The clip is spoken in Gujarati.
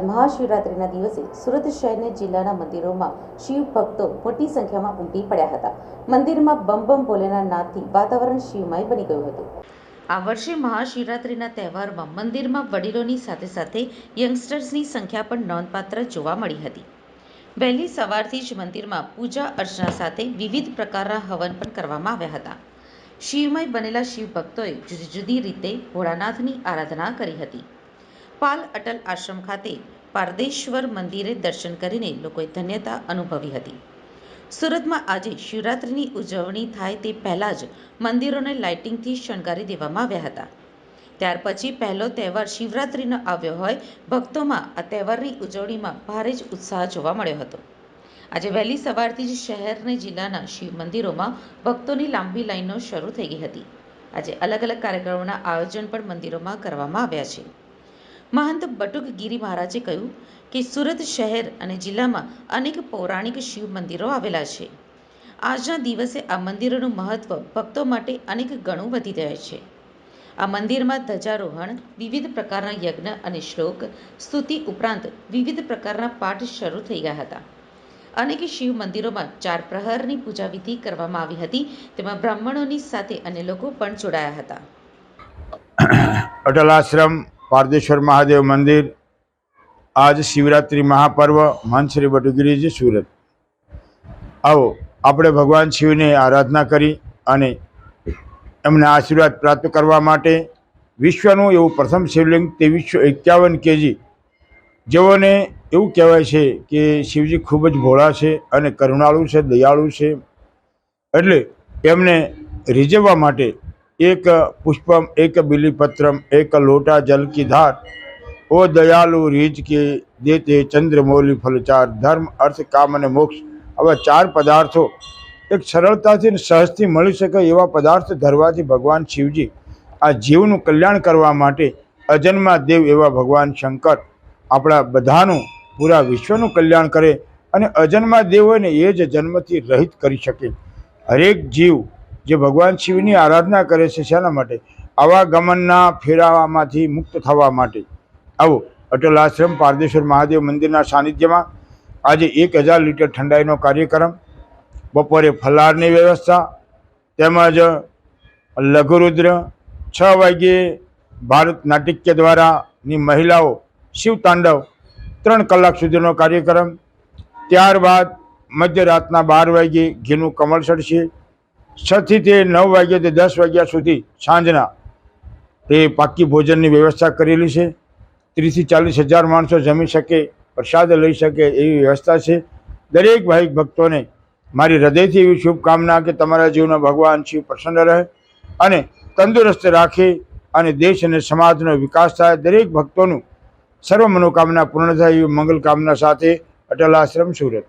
મહાશિવરાત્રિના દિવસે સુરત શહેરના જિલ્લાના મંદિરોમાં શિવ ભક્તો મોટી સંખ્યામાં ઉમટી પડ્યા હતા. મંદિરમાં બમ બમ ભોલેના નાદથી વાતાવરણ શિવમય બની ગયું હતું. આ વર્ષે મહાશિવરાત્રિના તહેવારમાં મંદિરમાં વડીલોની સાથે સાથે યંગસ્ટર્સની સંખ્યા પણ નોંધપાત્ર જોવા મળી હતી. વહેલી સવારથી જ મંદિરમાં પૂજા અર્ચના સાથે વિવિધ પ્રકારના હવન પણ કરવામાં આવ્યા હતા. શિવમય બનેલા શિવ ભક્તોએ જુદી જુદી રીતે ભોળાનાથની આરાધના કરી હતી. પાલ અટલ આશ્રમ ખાતે પારદેશ્વર મંદિરે દર્શન કરીને લોકોએ ધન્યતા અનુભવી હતી. સુરતમાં આજે શિવરાત્રિની ઉજવણી થાય તે પહેલાં જ મંદિરોને લાઇટિંગથી શણગારી દેવામાં આવ્યા હતા. ત્યાર પછી પહેલો તહેવાર શિવરાત્રિનો આવ્યો હોય, ભક્તોમાં આ તહેવારની ઉજવણીમાં ભારે જ ઉત્સાહ જોવા મળ્યો હતો. આજે વહેલી સવારથી જ શહેર અને જિલ્લાના શિવ મંદિરોમાં ભક્તોની લાંબી લાઈનો શરૂ થઈ ગઈ હતી. આજે અલગ અલગ કાર્યક્રમોના આયોજન પણ મંદિરોમાં કરવામાં આવ્યા છે. મહંત બટુક ગીરી મહારાજે કહ્યું કે સુરત શહેર અને જિલ્લામાં અનેક પૌરાણિક શિવ મંદિરો આવેલા છે. આજના દિવસે આ મંદિરોનું મહત્વ ભક્તો માટે અનેક ગણું વધી રહે છે. આ મંદિરમાં ધજારોહણ વિવિધ પ્રકારના યજ્ઞ અને શ્લોક, સ્તુતિ ઉપરાંત વિવિધ પ્રકારના પાઠ શરૂ થઈ ગયા હતા. અનેક શિવ મંદિરોમાં ચાર પ્રહરની પૂજા વિધિ કરવામાં આવી હતી, તેમાં બ્રાહ્મણોની સાથે અન્ય લોકો પણ જોડાયા હતા. અટલ આશ્રમ પારદેશ્વર મહાદેવ મંદિર, આજ શિવરાત્રિ મહાપર્વ મહંત શ્રી બટુગીરીજી સુરત. આવો, આપણે ભગવાન શિવને આરાધના કરી અને એમના આશીર્વાદ પ્રાપ્ત કરવા માટે વિશ્વનું એવું પ્રથમ શિવલિંગ ત્રેવીસો એકાવન કેજી. જેઓને એવું કહેવાય છે કે શિવજી ખૂબ જ ભોળા છે અને કરુણાળુ છે, દયાળુ છે. એટલે એમને રીઝવવા માટે એક પુષ્પમ, એક બિલીપત્રમ, એક લોટા જલ કી ધાર. ઓ દયાલુ રીજ કે દેતે ચંદ્રમૌલી ફલચાર. ધર્મ, અર્થ, કામ અને મોક્ષ. આવા ચાર પદાર્થો. એક સરળતાથી સહજથી મળી શકે એવા પદાર્થ ધરવાથી ભગવાન શિવજી. આ જીવનું કલ્યાણ કરવા માટે અજન્મા દેવ એવા ભગવાન શંકર. આપણા બધાનું, પૂરા વિશ્વનું કલ્યાણ કરે અને અજન્મા દેવ હોય એ જ જન્મથી રહિત કરી શકે. હરેક જીવ જે ભગવાન શિવની આરાધના કરે છે શેના માટે? આવા ગમનના ફેરાવામાંથી મુક્ત થવા માટે. આવો, અટલ આશ્રમ, પારદેશ્વર મહાદેવ મંદિરના સાનિધ્યમાં આજે એક હજાર લીટર ઠંડાઈનો કાર્યક્રમ, બપોરે ફલાહારની વ્યવસ્થા, તેમજ લઘુરુદ્ર, છ વાગ્યે ભારત નાટિક્ય દ્વારાની મહિલાઓ શિવ તાંડવ ત્રણ કલાક સુધીનો કાર્યક્રમ, ત્યારબાદ મધ્યરાતના બાર વાગ્યે ઘીનું કમળ ચડશે છથી તે નવ વાગ્યા તે દસ વાગ્યા સુધી સાંજના તે પાકી ભોજનની વ્યવસ્થા કરેલી છે. ત્રીસથી ચાલીસ હજાર માણસો જમી શકે, પ્રસાદ લઈ શકે એવી વ્યવસ્થા છે. દરેક ભાઈ ભક્તોને મારી હૃદયથી એવી શુભકામના કે તમારા જીવનો ભગવાન શિવ પ્રસન્ન રહે અને તંદુરસ્ત રાખે અને દેશ અને સમાજનો વિકાસ થાય. દરેક ભક્તોનું સર્વ મનોકામના પૂર્ણ થાય એવી મંગલ કામના સાથે અટલ આશ્રમ સુરત.